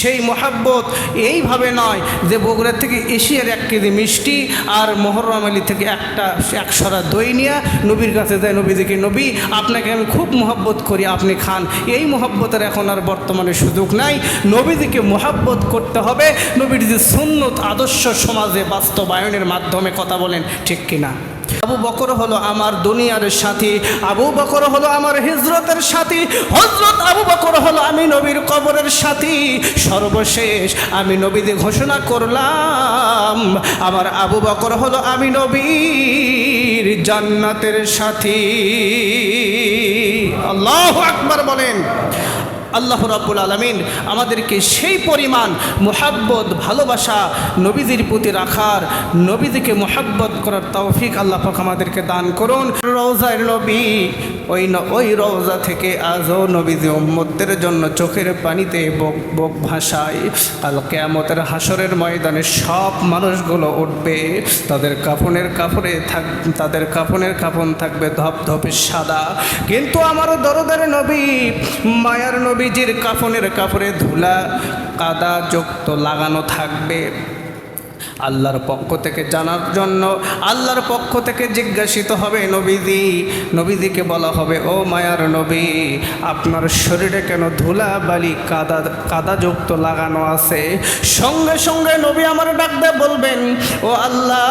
সেই মহাব্বত এইভাবে নয় যে বগুড়া থেকে এশিয়ার এক কেজি মিষ্টি আর মোহরম আলী থেকে একটা একশরা দই নিয়ে নবীর কাছে যায়, নবী দেখি, নবী, আপনাকে আমি খুব মহব্বত করি, আপনি খান। এই মহব্বতের এখন আর বর্তমানে সুযোগ নাই। নবীদিকে মহাব্বত করতে হবে। নবীর যে সুন্নত আদর্শ সমাজে বাস্তবায়নের মাধ্যমে কথা বলেন, ঠিক কিনা? আবু বকর হলো আমার দুনিয়ার সাথী, আবু বকর হলো আমার হিজরতের সাথী হজরত আবু বকর হলো আমি নবীর কবরের সাথী। সর্বশেষ আমি নবীদের ঘোষণা করলাম, আমার আবু বকর হলো আমি নবীর জান্নাতের সাথী। আল্লাহ আকবার বলেন। আল্লাহ রাব্বুল আলমিন আমাদেরকে সেই পরিমাণ মোহাব্বত, ভালোবাসা নবীদের প্রতি রাখার নবীদিকে মোহাব্বত করার তৌফিক আল্লাহ পাক আমাদেরকে দান করুন। রোজার নবী ওই ওই রোজা থেকে আজও নবীজি উম্মতদের জন্য চোখের পানিতে বক বক ভাষায় কাল কেয়ামতের হাসরের ময়দানে সব মানুষগুলো উঠবে। তাদের কাফনের কাপড়ে থাক, তাদের কাফনের কাফন থাকবে ধপধপে সাদা। কিন্তু আমারও দরদের নবী, মায়ার নবীজির কাফনের কাপড়ে ধুলা, কাদা যুক্ত লাগানো থাকবে। আল্লাহর পক্ষ থেকে জানার জন্য আল্লাহর পক্ষ থেকে জিজ্ঞাসিত হবে নবীজি। নবীজিকে বলা হবে, ও মায়ার নবী, আপনার শরীরে কেন ধুলা বালি কাদা, কাদাযুক্ত লাগানো আছে? সঙ্গে সঙ্গে নবী আমার ডাকতে বলবেন, ও আল্লাহ,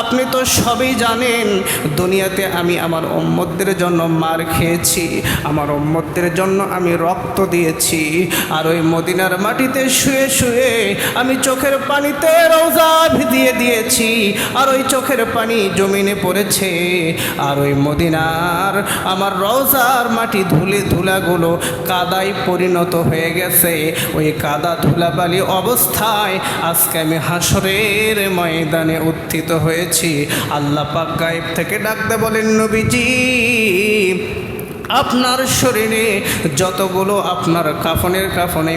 আপনি তো সবই জানেন, দুনিয়াতে আমি আমার উম্মতদের জন্য মার খেয়েছি, আমার উম্মতদের জন্য আমি রক্ত দিয়েছি, আর ওই মদিনার মাটিতে শুয়ে শুয়ে আমি চোখের পানিতে রোজা ভিজিয়ে দিয়েছি, আর ওই চোখের পানি জমিনে পড়েছে। আর ওই মদিনার আমার রোজার মাটি ধুলে ধুলাগুলো কাদায় পরিণত হয়ে গেছে। ওই কাদা ধুলাবালি অবস্থায় আজকে আমি হাসরের ময়দানে উত্থিত হয়েছি। আল্লাহ পাক গায়েব থেকে ডাকতে বলেন, নবীজি, আপনার শরীরে যতগুলো আপনার কাফনের কাফনে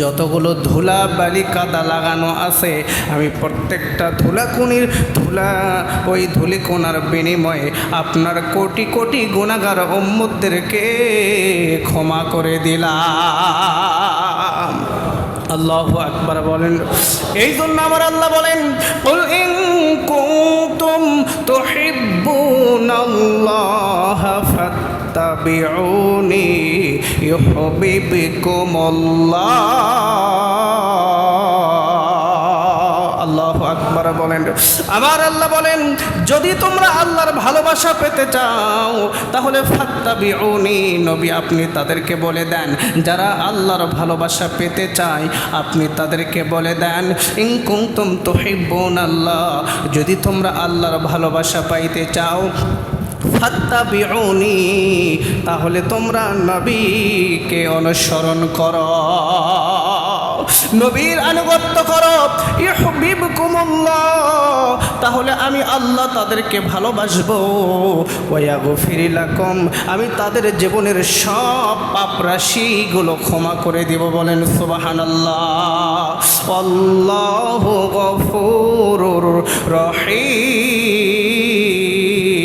যতগুলো ধুলা বালি কাদা লাগানো আছে, আমি প্রত্যেকটা ধুলাকুনির ধুলা ওই ধুলিকোনার বিনিময়ে আপনার কোটি কোটি গুণাগার অম্মুদেরকে ক্ষমা করে দিলাম। আল্লাহ আকবার বলেন। এই জন্য আমার আল্লাহ বলেন তুম তো হিব্বুন আল্লাহ ফাত্তাবিউনি ইউহিবকুমুল্লাহ আল্লাহু বলেন। আবার আল্লাহ বলেন, যদি তোমরা আল্লাহর ভালোবাসা পেতে চাও, তাহলে ফাত্তাবি উনি নবী আপনি তাদেরকে বলে দেন। যারা আল্লাহর ভালোবাসা পেতে চায়, আপনি তাদেরকে বলে দেন ইংকুম তুম তো আল্লাহ যদি তোমরা আল্লাহর ভালোবাসা পাইতে চাও ফাত্তাবিউনি, তাহলে তোমরা নবীকে অনুসরণ করো। নবীর আনুগত্য করো। তাহলে আমি আল্লাহ তাদেরকে ভালোবাসবো। ওয়াগফিরিলাকুম আমি তাদের জীবনের সব পাপ রাশিগুলো ক্ষমা করে দিব বলেন সুবহানাল্লাহ। আল্লাহু রহিম।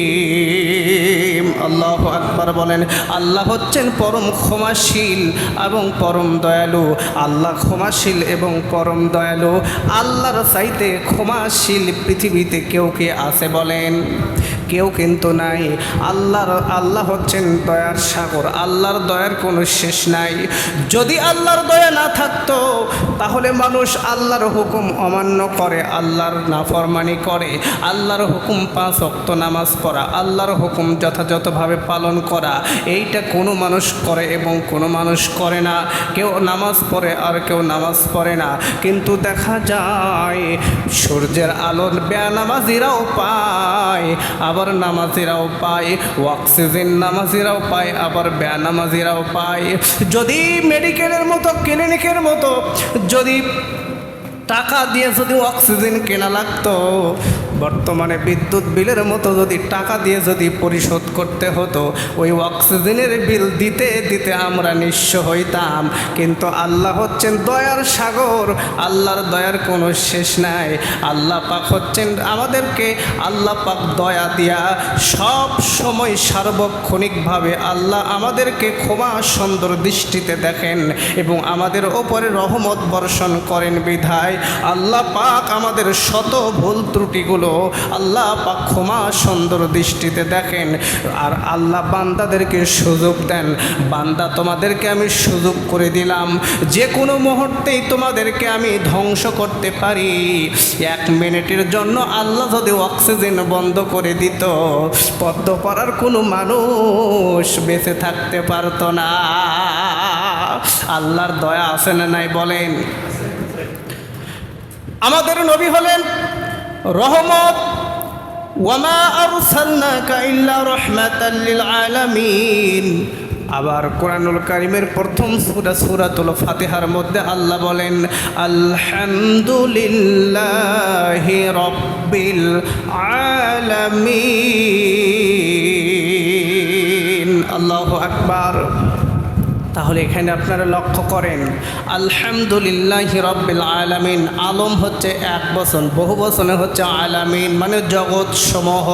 আল্লাহ বলেন, আল্লাহ হচ্ছেন পরম ক্ষমাশীল এবং পরম দয়ালু। আল্লাহ ক্ষমাশীল এবং পরম দয়ালু। আল্লাহর চাইতে ক্ষমাশীল পৃথিবীতে কেউ কে আছে বলেন? কেউ কিন্তু নাই। আল্লাহর, আল্লাহ হচ্ছেন দয়ার সাগর। আল্লাহর দয়ার কোনো শেষ নাই। যদি আল্লাহর দয়া না থাকতো, তাহলে মানুষ আল্লাহর হুকুম অমান্য করে, আল্লাহর নাফরমানি করে, আল্লাহর হুকুম পাঁচ অক্ত নামাজ পড়া, আল্লাহর হুকুম যথাযথভাবে পালন করা এইটা কোনো মানুষ করে এবং কোনো মানুষ করে না। কেউ নামাজ পড়ে আর কেউ নামাজ পড়ে না। কিন্তু দেখা যায়, সূর্যের আলোর বেনামাজিরাও পায়, আবার নামাজিরাও পায়, অক্সিজেন নামাজিরাও পায়, আবার বেনামাজিরাও পায়। যদি মেডিকেলের মতো, ক্লিনিকের মতো, যদি টাকা দিয়ে যদি অক্সিজেন কেনা লাগতো বর্তমানে বিদ্যুৎ বিলের মতো যদি টাকা দিয়ে যদি পরিশোধ করতে হতো, ওই অক্সিজেনের বিল দিতে দিতে আমরা নিঃস্ব হইতাম। কিন্তু আল্লাহ হচ্ছেন দয়ার সাগর, আল্লাহর দয়ার কোনো শেষ নাই। আল্লাহ পাক হচ্ছেন আমাদেরকে আল্লাহ পাক দয়া দিয়া সব সময় সার্বক্ষণিকভাবে আল্লাহ আমাদেরকে ক্ষমা সুন্দর দৃষ্টিতে দেখেন এবং আমাদের ওপরে রহমত বর্ষণ করেন বিধায়। আল্লাহ পাক আমাদের শত ভুল ত্রুটিগুলো আল্লাহ পাক ক্ষমা সুন্দর দৃষ্টিতে দেখেন আর আল্লাহ বান্দাদেরকে সুযোগ দেন। বান্দা তোমাদেরকে আমি সুযোগ করে দিলাম। যে কোনো মুহূর্তেই তোমাদেরকে আমি ধ্বংস করতে পারি। এক মিনিটের জন্য আল্লাহ যদি অক্সিজেন বন্ধ করে দিত, পদ্ম পাড়ার কোনো মানুষ বেঁচে থাকতে পারতো না। আল্লাহর দয়া আছে না নাই বলেন? আমাদের নবী হলেন রহমত। ওয়ামা আরসালনাকা ইল্লা রাহমাতাল লিল আলামিন। আবার কোরআনুল কারিমের প্রথম সূরা, সুরাতুল ফাতিহার মধ্যে আল্লাহ বলেন, আলহামদুলিল্লাহি রাব্বিল আলামিন। আল্লাহু আকবার। তাহলে এখানে আপনারা লক্ষ্য করেন, আলহামদুলিল্লাহ রব্বিল আলামিন, আলম হচ্ছে এক বচন, বহু বচনে হচ্ছে আলামিন মানে জগৎ সমূহ।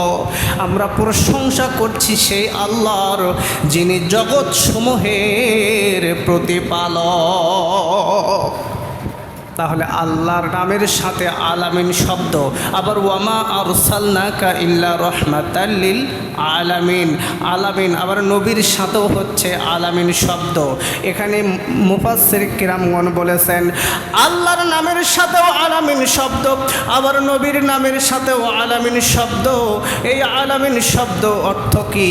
আমরা প্রশংসা করছি সেই আল্লাহর, যিনি জগৎ সমূহের প্রতিপালক। তাহলে আল্লাহর নামের সাথে আলামিন শব্দ। আবার ওয়ামা আরসালনাকা ইল্লা রহমাতাল্লিল আলামিন। আলামিন আবার নবীর সাথেও হচ্ছে আলামিন শব্দ। এখানে মুফাসসির কিরামগণ বলেছেন, আল্লাহর নামের সাথেও আলামিন শব্দ, আবার নবীর নামের সাথেও আলামিন শব্দ। এই আলামিন শব্দ অর্থ কি?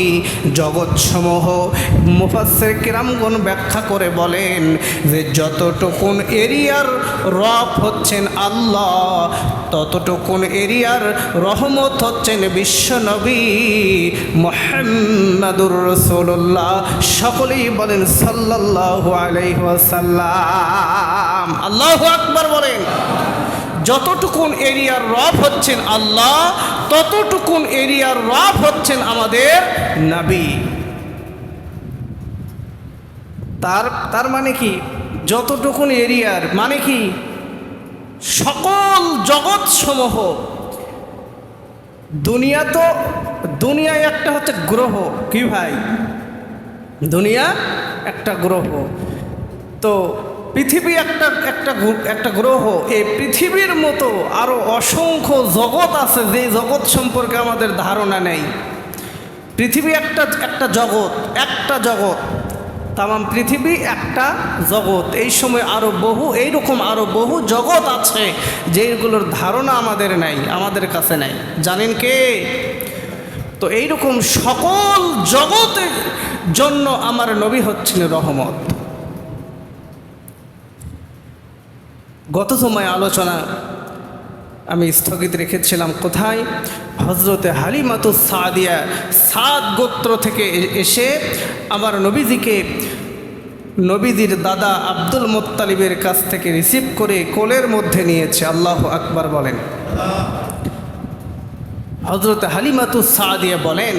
জগৎসমূহ। মুফাসসির কিরামগণ ব্যাখ্যা করে বলেন যে, যতটুকুন এরিয়ার রব হচ্ছেন আল্লাহ, ততটুকুন এরিয়ার রহমত হচ্ছেন বিশ্বনবী মোহাম্মদুর রসুল্লাহ সকলেই বলেন সাল্লাল্লাহু আলাইহি আল্লাহ আল্লাহু আকবার বলেন, যতটুকুন এরিয়ার রব হচ্ছেন আল্লাহ, ততটুকুন এরিয়ার রব হচ্ছেন আমাদের নবী। তার তার মানে কি? যতটুকুন এরিয়ার মানে কি? সকল জগৎ সমূহ দুনিয়া তো, দুনিয়ায় একটা হচ্ছে গ্রহ। কি ভাই? দুনিয়া একটা গ্রহ। তো পৃথিবী একটা একটা একটা গ্রহ। এই পৃথিবীর মতো আরও অসংখ্য জগৎ আছে যে জগৎ সম্পর্কে আমাদের ধারণা নেই। পৃথিবী একটা একটা জগৎ একটা জগৎ। তামাম পৃথিবী একটা জগৎ। এই সময় আরও বহু, এইরকম আরও বহু জগৎ আছে যেগুলোর ধারণা আমাদের নাই, আমাদের কাছে নাই। জানেন কে? তো এইরকম সকল জগতের জন্য আমার নবী হচ্ছেন রহমত। গত সময় আলোচনা আমি স্থগিত রেখেছিলাম কোথায়? হজরতে হালিমাতু সাদিয়া, সাদ গোত্র থেকে এসে আমার নবীজিকে নবীজির দাদা আব্দুল মোত্তালিবের কাছ থেকে রিসিভ করে কোলের মধ্যে নিয়েছে। আল্লাহ আকবার বলেন। হজরত হালিমাতু সাদিয়া বলেন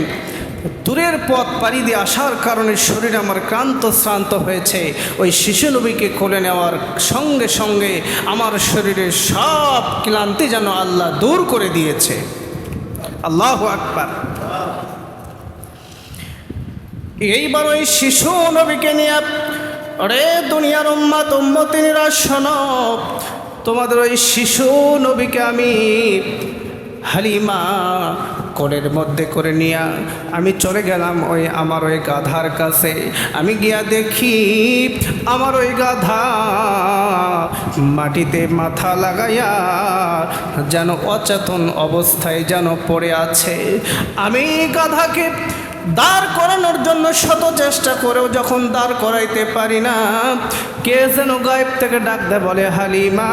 দূরের পথ পাড়ি দিয়ে আসার কারণে শরীর আমার ক্লান্ত শ্রান্ত হয়েছে। ওই শিশু নবীকে কোলে নেওয়ার সঙ্গে সঙ্গে আমার শরীরের সব ক্লান্তি যেন আল্লাহ দূর করে দিয়েছে। আল্লাহ আকবার। এইবার ওই শিশু নবীকে নিয়ে রে দুনিয়ার উম্মাত, উম্মতিনীরা, শোনো, তোমাদের ওই শিশু নবীকে আমি হালিমা কোলের মধ্যে করে নিয়ে আমি চলে গেলাম ওই আমার ওই গাধার কাছে। আমি গিয়া দেখি আমার ওই গাধা মাটিতে মাথা লাগাইয়া যেন অচেতন অবস্থায় যেন পড়ে আছে। আমি গাধাকে দাঁড় করানোর জন্য শত চেষ্টা করেও যখন দাঁড় করাইতে পারি না, কে যেন গায়েব থেকে ডাক দেয়, বলে, হালিমা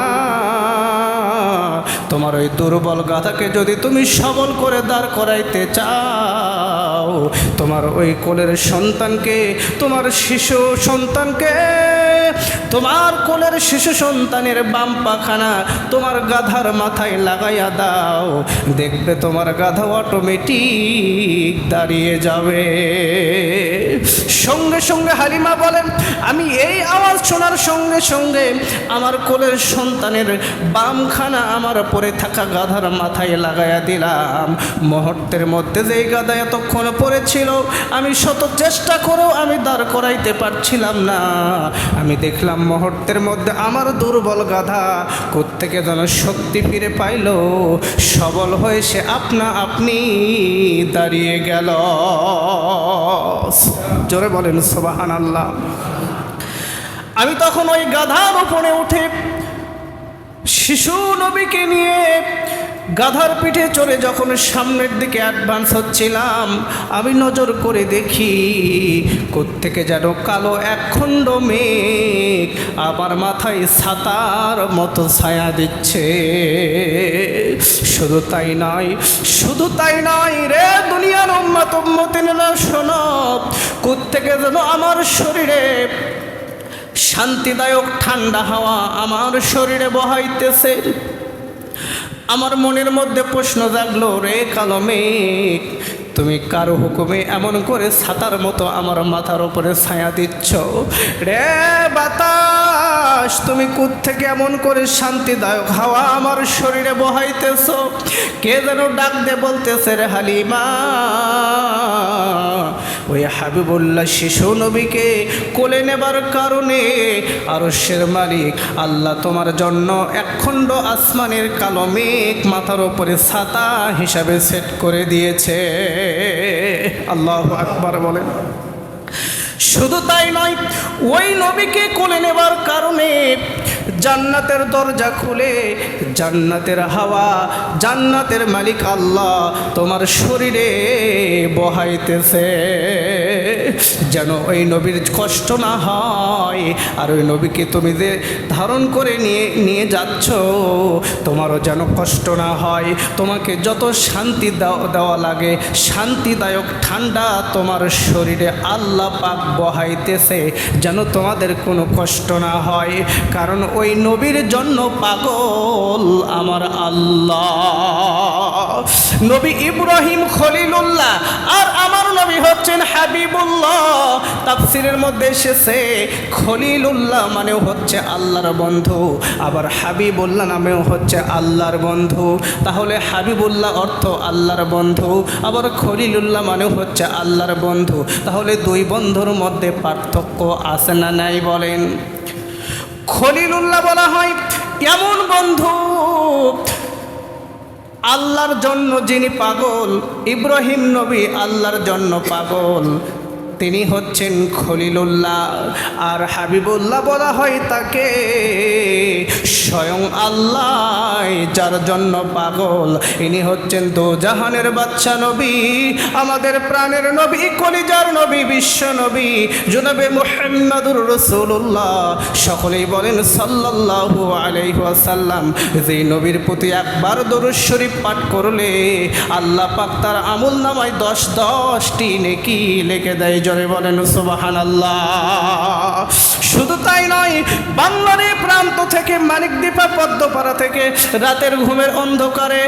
তোমার ওই দুর্বল গাধাকে যদি তুমি সবল করে দাঁড় করাইতে চাও, তোমার ওই কোলের সন্তানকে, তোমার শিশু সন্তানকে, তোমার কোলের শিশু সন্তানের বাম পাখানা তোমার গাধার মাথায় লাগাইয়া দাও। দেখবে তোমার গাধা অটোমেটিক দাঁড়িয়ে যাবে। সঙ্গে সঙ্গে হালিমা বলেন, আমি এই আওয়াজ শোনার সঙ্গে সঙ্গে আমার কোলের সন্তানের বামখানা আমার পরে থাকা গাধার মাথায় লাগাইয়া দিলাম। মুহূর্তের মধ্যে যেই গাধা এতক্ষণ পড়েছিল, আমি শত চেষ্টা করেও আমি দাঁড় করাইতে পারছিলাম না। আমি দেখলাম মুহূর্তের মধ্যে আমার দুর্বল গাধা কোত্থেকে যেন শক্তি ফিরে পাইল? সবল হয়ে সে আপনা আপনি দাঁড়িয়ে গেল। জোরে বলেন সোবাহান আল্লাহ আমি তখন ওই গাধার উপরে উঠে শিশু নবীকে নিয়ে গাধার পিঠে চড়ে যখন সামনের দিকে অ্যাডভান্স হচ্ছিলাম, আমি নজর করে দেখি, কোত্থেকে যেন কালো একখণ্ড মেঘ আমার মাথায় ছাতার মতো ছায়া দিচ্ছে। শুধু তাই নয়, শুধু তাই নয় রে দুনিয়ার উম্মত উম্মতিনেরা শোনো কোত্থেকে যেন আমার শরীরে শান্তিদায়ক ঠান্ডা হাওয়া আমার শরীরে বহাইতেছে। আমার মনের মধ্যে প্রশ্ন জাগলো, রে কালো মেঘ, তুমি কারও হুকুমে এমন করে ছাতার মতো আমার মাথার উপরে ছায়া দিচ্ছ? রে বাতাস তুমি থেকে এমন করে শান্তিদায়ক হাওয়া আমার শরীরে বহাইতেছ? কে যেন ডাক দে বলতেছে রে হালিমা? ওই হাবিবুল্লাহ শিশু নবীকে কোলে নেবার কারণে আরশের মালিক আল্লাহ তোমার জন্য একখণ্ড আসমানের কালো মেঘ মাথার ওপরে ছাতা হিসাবে সেট করে দিয়েছে। আল্লাহ আকবার বলেন। শুধু তাই নয়, ওই নবীকে কোলে নেবার কারণে জান্নাতের দরজা খুলে, জান্নাতের হাওয়া, জান্নাতের মালিক আল্লাহ তোমার শরীরে বহাইতেছে। যেন ওই নবীর কষ্ট না হয়, আর ওই নবীকে তুমি যে ধারণ করে নিয়ে নিয়ে যাচ্ছ, তোমারও যেন কষ্ট না হয়। তোমাকে যত শান্তি দেওয়া লাগে, শান্তিদায়ক ঠান্ডা তোমার শরীরে আল্লাহ পাক বহাইতেছে যেন তোমাদের কোনো কষ্ট না হয়। কারণ ওই নবীর জন্য পাগল আমার আল্লাহ। নবী ইব্রাহিম খলিলুল্লাহ আর আমার নবী হচ্ছেন হাবিবুল্লাহ। তাফসিরের মধ্যে এসেছে, খলিলুল্লাহ মানেও হচ্ছে আল্লাহর বন্ধু, আবার হাবিবুল্লাহ নামেও হচ্ছে আল্লাহর বন্ধু। তাহলে হাবিবুল্লাহ অর্থ আল্লাহর বন্ধু, আবার খলিলুল্লাহ মানেও হচ্ছে আল্লাহর বন্ধু। তাহলে দুই বন্ধুর মধ্যে পার্থক্য আছে না নাই বলেন? খলিলুল্লাহ বলা হয়, এমন বন্ধু আল্লাহর জন্য যিনি পাগল, ইব্রাহিম নবী আল্লাহর জন্য পাগল। তিনি হচ্ছেন খলিলুল্লাহ। আর হাবিবুল্লাহ বলা হয় তাকে স্বয়ং আল্লাহ, যার জন্য পাগল। ইনি হচ্ছেন দো জাহানের বাচ্চা নবী, আমাদের প্রাণের নবী, কলিজার নবী, বিশ্ব নবী, জনাবে মোহাম্মদুর রসুল্লাহ সকলেই বলেন সাল্লাল্লাহু আলাইহি ওয়াসাল্লাম, যে নবীর প্রতি একবার দরুদ শরীফ পাঠ করলে আল্লাহ পাক তার আমুল নামায় দশ দশটি নেকি লিখে দেয়। জোরে বলেন সুবাহান শুধু তাই নয়, বাংলার প্রান্ত থেকে মানিকদীপা পদ্মপাড়া থেকে রাতের ঘুমের অন্ধকারে,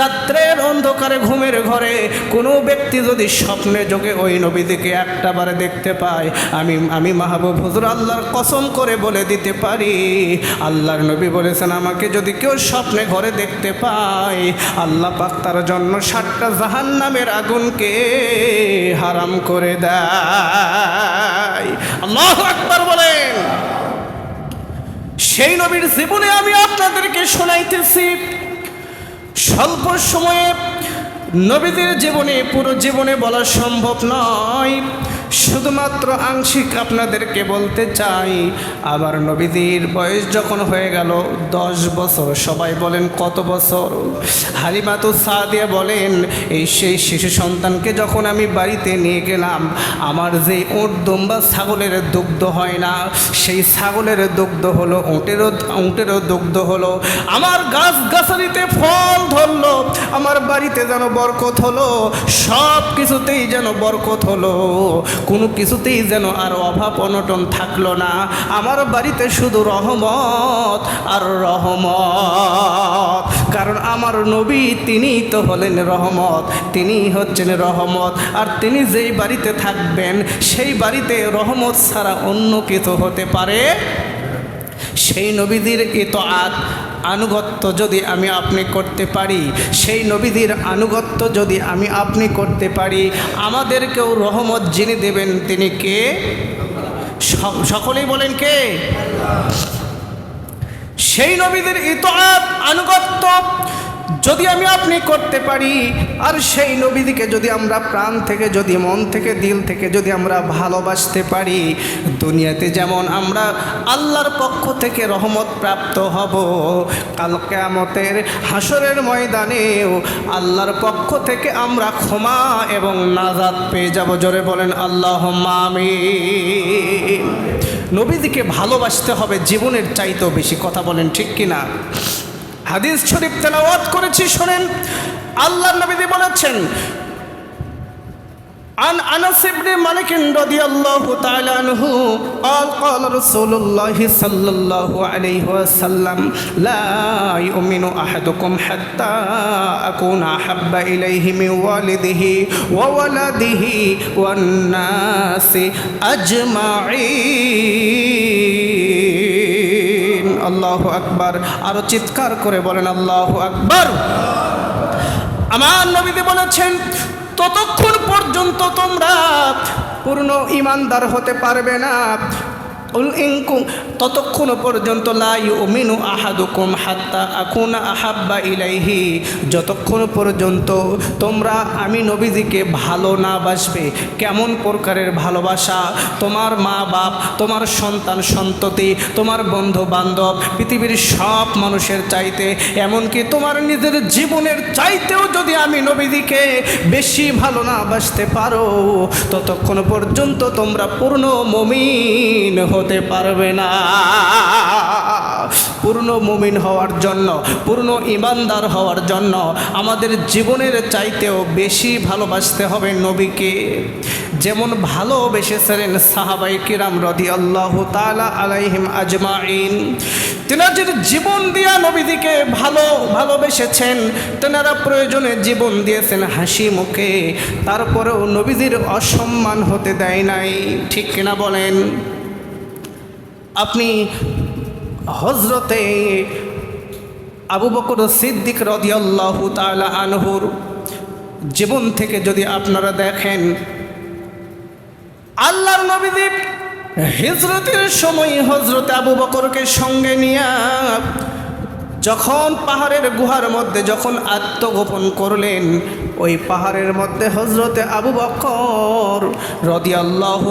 রাত্রের অন্ধকারে ঘুমের ঘরে কোনো ব্যক্তি যদি স্বপ্নে যোগে ওই নবীদিকে একটা বারে দেখতে পায়, আমি আমি মাহবুব হুজুর আল্লাহর কসম করে বলে দিতে পারি। আল্লাহর নবী বলেছেন, আমাকে যদি কেউ স্বপ্নে ঘরে দেখতে পায়, আল্লাহ পাক তার জন্য ষাটটা জাহান নামের আগুনকে হারাম করে দেয়। আল্লাহ আকবার বলেন। সেই নবীর জীবনে আমি আপনাদেরকে শোনাইতেছি, স্বল্প সময়ে নবীদের জীবনে, পুরো জীবনে বলা সম্ভব নয়। শুধুমাত্র আংশিক আপনাদেরকে বলতে চাই, আবার নবীদের বয়স যখন হয়ে গেল দশ বছর, সবাই বলেন কত বছর? হালিমাতু সাদিয়া বলেন, এই সেই শিশু সন্তানকে যখন আমি বাড়িতে নিয়ে গেলাম, আমার যে ওট দম্বা ছাগলের দুগ্ধ হয় না, সেই ছাগলের দুগ্ধ হলো, উঁটেরও উঁটেরও দুগ্ধ হলো, আমার গাছ গাছালিতে ফল ধরলো, আমার বাড়িতে যেন বরকত হলো সব কিছুতেই যেন বরকত হলো। কোনো কিছুতেই যেন আর অভাব অনটন থাকল না। আমার বাড়িতে শুধু রহমত আর রহমত। কারণ আমার নবী তিনিই তো হলেন রহমত, তিনি হচ্ছেন রহমত। আর তিনি যেই বাড়িতে থাকবেন, সেই বাড়িতে রহমত ছাড়া অন্য কিছু হতে পারে? সেই নবীদের ইতআত আনুগত্য যদি আমি আপনি করতে পারি, সেই নবীদের আনুগত্য যদি আমি আপনি করতে পারি, আমাদেরকেও রহমত যিনি দেবেন, তিনি কে? সকলেই বলেন কে? সেই নবীদের ইতআ আনুগত্য যদি আমি আপনি করতে পারি, আর সেই নবীদিকে যদি আমরা প্রাণ থেকে, যদি মন থেকে, দিল থেকে যদি আমরা ভালোবাসতে পারি, দুনিয়াতে যেমন আমরা আল্লাহর পক্ষ থেকে রহমত প্রাপ্ত হব, কাল কেয়ামতের হাসরের ময়দানেও আল্লাহর পক্ষ থেকে আমরা ক্ষমা এবং নাজাদ পেয়ে যাব। জোরে বলেন আল্লাহ আমিন। নবীদিকে ভালোবাসতে হবে, জীবনের চাইতেও বেশি। কথা বলেন ঠিক কিনা? হাদিস শরীফ তেলাওয়াত করেছি শোনেন আল্লাহ নবীদি বলেছেন عن انس بن مالك رضي الله تعالى عنه قال قال رسول الله صلى الله عليه وسلم لا يؤمن احدكم حتى اكون احب اليه من والده وولده والناس اجمعين আল্লাহ আকবার। আরও চিৎকার করে বলেন, আল্লাহ আকবার। আমার নবীতে বলেছেন, ততক্ষণ পর্যন্ত তোমরা পূর্ণ ইমানদার হতে পারবে না। ততক্ষণ পর্যন্ত লাই উমিনু আহাদুকুম হাত্তা আকুনা আহাব্বা ইলাইহি যতক্ষণ পর্যন্ত তোমরা আমি নবীজিকে ভালো না বাসবে, কেমন প্রকারের ভালোবাসা? তোমার মা বাপ, তোমার সন্তান সন্ততি, তোমার বন্ধু বান্ধব পৃথিবীর সব মানুষের চাইতে, এমনকি তোমার নিজের জীবনের চাইতেও যদি আমি নবীদিকে বেশি ভালো না বাসতে পারো, ততক্ষণ পর্যন্ত তোমরা পূর্ণ মমিন হতে পারবে না। পূর্ণ মুমিন হওয়ার জন্য, পূর্ণ ইমানদার হওয়ার জন্য আমাদের জীবনের চাইতেও বেশি ভালোবাসতে হবে নবীকে। যেমন ভালোবেসেছিলেন সাহাবাই কিরাম রদি আল্লাহ তালা আলাইহিম আজমাইন। তেনাদের জীবন দিয়া নবীদিকে ভালো, ভালোবেসেছেন। তেনারা প্রয়োজনে জীবন দিয়েছেন হাসি মুখে। তারপরেও নবীজির অসম্মান হতে দেয় নাই। ঠিক কিনা বলেন? আপনি হজরতে আবু বকর সিদ্দিক রদিয়াল্লাহু তাআলা আনহুর জীবন থেকে যদি আপনারা দেখেন, আল্লাহর নবীদ্বীপ হিজরতের সময় হজরত আবু বকরকে সঙ্গে নিয়ে যখন পাহাড়ের গুহার মধ্যে যখন আত্মগোপন করলেন ওই পাহাড়ের মধ্যে হজরতে আবু বকর রদি আল্লাহ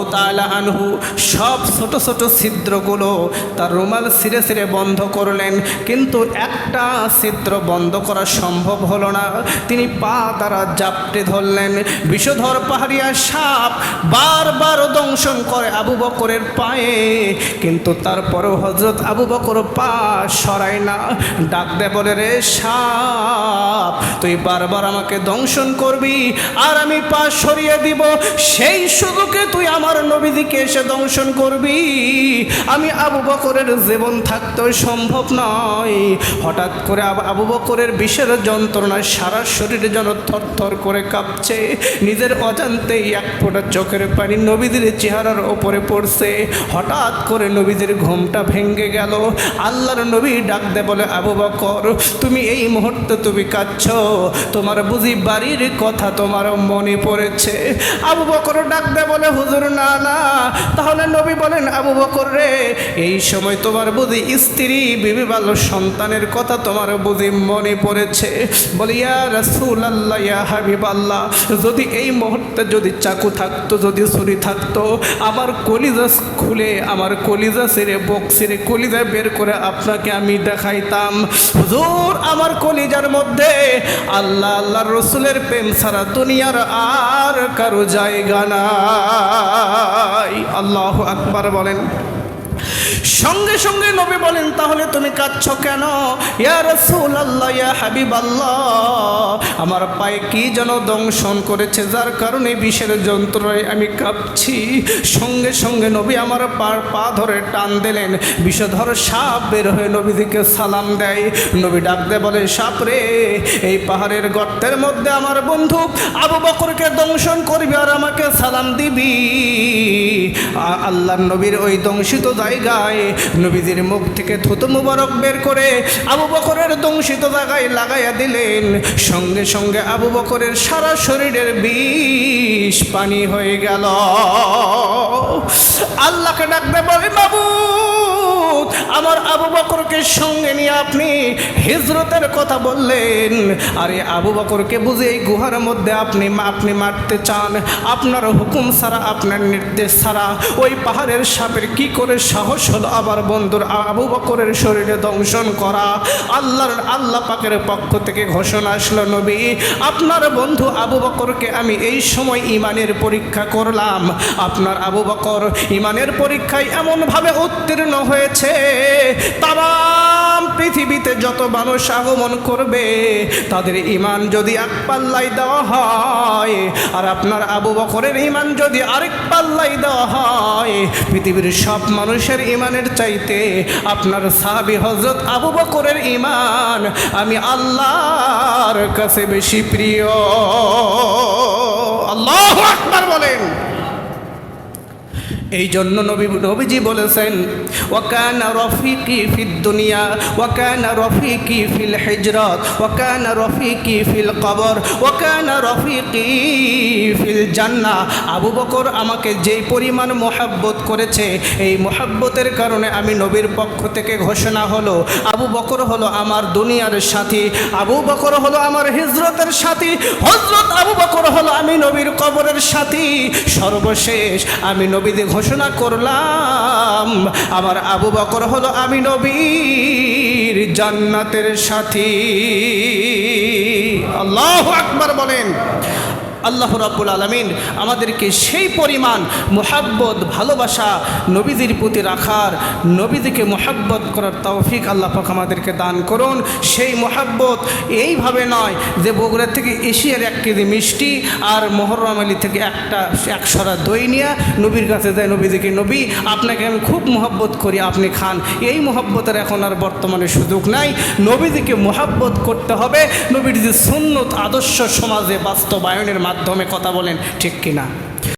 আনহু সব ছোট ছোট ছিদ্রগুলো তার রুমাল সিরে সিরে বন্ধ করলেন। কিন্তু একটা ছিদ্র বন্ধ করা সম্ভব হলো না। তিনি পা দ্বারা জাপটে ধরলেন। বিষধর পাহাড়িয়া সাপ বারবার দংশন করে আবু বকরের পায়ে। কিন্তু তারপরেও হজরত আবু বকর পা সরায় না। ডাক দে বলে, রে সাপ, তুই বারবার আমাকে দংশন করবি, আর আমি পা সরিয়ে দিব। সেই সুযোগে তুই আমার নবীদিকে এসে দংশন করবি। আমি আবু বকরের জীবন থাকতেও সম্ভব নয়। হঠাৎ করে আবু বকরের বিষের যন্ত্রণায় সারা শরীরে যেন থরথর করে কাঁপছে। নিজের অজান্তেই এক ফোঁটা চোখের পানি নবীদের চেহারার ওপরে পড়ছে। হঠাৎ করে নবীদের ঘুমটা ভেঙে গেল। আল্লাহর নবী ডাক দে বলে, আবু বকর, তুমি এই মুহূর্তে তুমি কাঁদছ। তোমার বুঝি বাড়ি বাড়ির কথা তোমার মনে পড়েছে। আবু বকর ডাক দেয় বলে, হুজুর, না না। তাহলে নবী বলেন, আবু বকর রে, এই সময় তোমার বুঝি স্ত্রী, বিবি ভালো সন্তানের কথা তোমার বুঝি মনে পড়েছে। বলি, ইয়া রাসূল আল্লাহ ইয়া হাবিব আল্লাহ যদি এই মুহূর্তে যদি চাকু থাকতো, যদি ছুরি থাকতো, আমার কলিজা খুলে, আমার কলিজা ছেড়ে, বক ছেড়ে, কলিজা বের করে আপনাকে আমি দেখাইতাম। হুজুর, আমার কলিজার মধ্যে আল্লাহ, আল্লাহর রসুলের প্রেম সারা দুনিয়ার আর কারও জায়গা নাই। আল্লাহ আকবার বলেন। সঙ্গে সঙ্গে নবী বলেন, তাহলে তুমি কাঁদছ কেন? আল্লাহ ইয়া হাবিব আল্লাহ আমার পায়ে কি যেন দংশন করেছে, যার কারণে বিষের যন্ত্রণায় আমি কাঁপছি। সঙ্গে সঙ্গে নবী আমার পা পা ধরে টান দিলেন। বিষধর সাপ বের হয়ে নবীদিকে সালাম দেয়। নবী ডাক দে বলে, সাপ রে, এই পাহাড়ের গর্তের মধ্যে আমার বন্ধু আবু বকরকে দংশন করবি আর আমাকে সালাম দিবি। আল্লাহ নবীর ওই দংশিত জায়গায় নবীজির মুখ থেকে থুতু মুবারক বের করে আবু বকরের দংশিত জায়গায় লাগাইয়া দিলেন। সঙ্গে সঙ্গে আবু বকরের সারা শরীরের বিষ পানি হয়ে গেল। আল্লাহকে ডাকবে বলে, বাবু, আমার আবু বকরকে সঙ্গে নিয়ে আপনি হিজরতের কথা বললেন। আরে আবু বকরকে বুঝে এই গুহার মধ্যে আপনি আপনি মারতে চান। আপনার হুকুম ছাড়া, আপনার নির্দেশ ছাড়া। ওই পাহাড়ের সাপের কি করে সাহস হলো আবার বন্ধুর আবু বকরের শরীরে দংশন করা। আল্লাহর আল্লাহ পাকের পক্ষ থেকে ঘোষণা আসলো, নবী, আপনার বন্ধু আবু বকরকে আমি এই সময় ইমানের পরীক্ষা করলাম। আপনার আবু বকর ইমানের পরীক্ষায় এমনভাবে উত্তীর্ণ হয়েছে। তাম পৃথিবীতে যত মানুষ আগমন করবে, তাদের ইমান যদি এক পাল্লাই দেওয়া হয়, আর আপনার আবু বকরের ইমান যদি আরেক পাল্লাই দেওয়া হয়, পৃথিবীর সব মানুষের ইমানের চাইতে আপনার সাহাবি হজরত আবু বকরের ইমান আমি আল্লাহর কাছে বেশি প্রিয়। আল্লাহ আকবার বলেন। এই জন্য নবী নবীজি বলেছেন, ওয়াকান রফিকি ফিদ দুনিয়া, ওয়াকান রফিকি ফিল হিজরত, ওয়াকান রফিকি ফিল কবর, ওয়াকান রফিকি ফিল জান্না আবু বকর আমাকে যেই পরিমাণ মোহাব্বত করেছে, এই মোহাব্বতের কারণে আমি নবীর পক্ষ থেকে ঘোষণা হলো, আবু বকর হলো আমার দুনিয়ার সাথী, আবু বকর হলো আমার হিজরতের সাথী হজরত আবু বকর হলো আমি নবীর কবরের সাথী। সর্বশেষ আমি নবীদের ঘোষণা করলাম আমার আবু বকর হলো আমি নবীর জান্নাতের সাথী। আল্লাহ আকবর বলেন। আল্লাহ রাব্বুল আলমিন আমাদেরকে সেই পরিমাণ মোহাব্বত, ভালোবাসা নবীদের প্রতি রাখার নবীদিকে মোহাব্বত করার তৌফিক আল্লাহ পাক আমাদেরকে দান করুন। সেই মোহাব্বত এইভাবে নয় যে বগুড়া থেকে এশিয়ার এক কেজি মিষ্টি আর মোহরম আলী থেকে একটা একশরা দই নিয়ে নবীর কাছে যায় নবীদিকে নবী, আপনাকে আমি খুব মোহাব্বত করি, আপনি খান। এই মোহাব্বতের এখন আর বর্তমানে সুযোগ নাই। নবীদিকে মোহাব্বত করতে হবে। নবীর যে সুন্নত আদর্শ সমাজে বাস্তবায়নের মাধ্যমে কথা বলেন ঠিক কিনা?